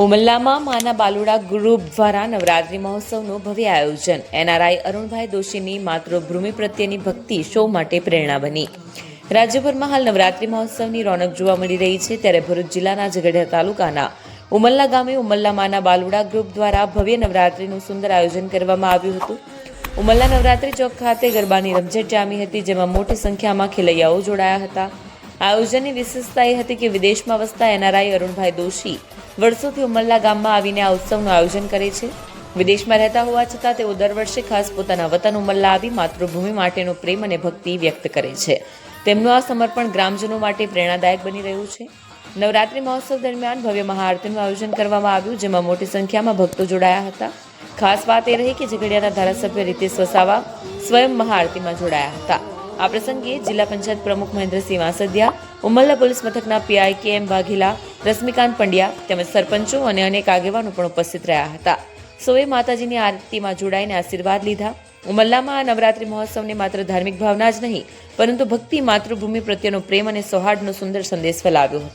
ઉમલ્લામાં માના બાલુડા ગ્રુપ દ્વારા નવરાત્રિ મહોત્સવનું ભવ્ય આયોજન. એનઆરઆઈ અરુણભાઈ દોશીની માતૃભૂમિ પ્રત્યેની ભક્તિ શો માટે પ્રેરણા બની. રાજ્યભરમાં હાલ નવરાત્રિ મહોત્સવની રોનક જોવા મળી રહી છે ત્યારે ભરૂચ જિલ્લાના ઝઘડિયા તાલુકાના ઉમલ્લા ગામે ઉમલ્લા માના બાલુડા ગ્રુપ દ્વારા ભવ્ય નવરાત્રિનું સુંદર આયોજન કરવામાં આવ્યું હતું. ઉમલ્લા નવરાત્રિ ચોક ખાતે ગરબાની રમઝટ જામી હતી, જેમાં મોટી સંખ્યામાં ખેલૈયાઓ જોડાયા હતા. આયોજનની વિશેષતા એ હતી કે વિદેશમાં વસતા એનઆરઆઈ અરુણભાઈ દોશી વર્ષોથી ઉમલ્લા ગામમાં આવીને આ ઉત્સવનું આયોજન કરે છે. વિદેશમાં રહેતા હોવા છતાં તેઓ દર વર્ષે ખાસ પોતાના વતન ઉમલ્લા આવી માતૃભૂમિ માટેનો પ્રેમ અને ભક્તિ વ્યક્ત કરે છે. તેમનું આ સમર્પણ ગ્રામજનો માટે પ્રેરણાદાયક બની રહ્યું છે. નવરાત્રિ મહોત્સવ દરમિયાન ભવ્ય મહાઆરતીનું આયોજન કરવામાં આવ્યું, જેમાં મોટી સંખ્યામાં ભક્તો જોડાયા હતા. ખાસ વાત એ રહી કે ઝઘડિયાના ધારાસભ્ય રીતેશ વસાવા સ્વયં મહાઆરતીમાં જોડાયા હતા. આ પ્રસંગે જિલ્લા પંચાયત પ્રમુખ મહેન્દ્રસિંહ વાસદિયા, ઉમલ્લા પોલીસ મથકના PI K M Vaghela, Rashmikant Pandya તેમજ સરપંચો અને અનેક આગેવાનો પણ ઉપસ્થિત રહ્યા હતા. સૌએ માતાજીની આરતીમાં જોડાઈને આશીર્વાદ લીધા. ઉમલ્લામાં આ નવરાત્રિ મહોત્સવને માત્ર ધાર્મિક ભાવના જ નહીં, પરંતુ ભક્તિ, માતૃભૂમિ પ્રત્યેનો પ્રેમ અને સૌહાર્દનો સુંદર સંદેશ ફેલાવ્યો હતો.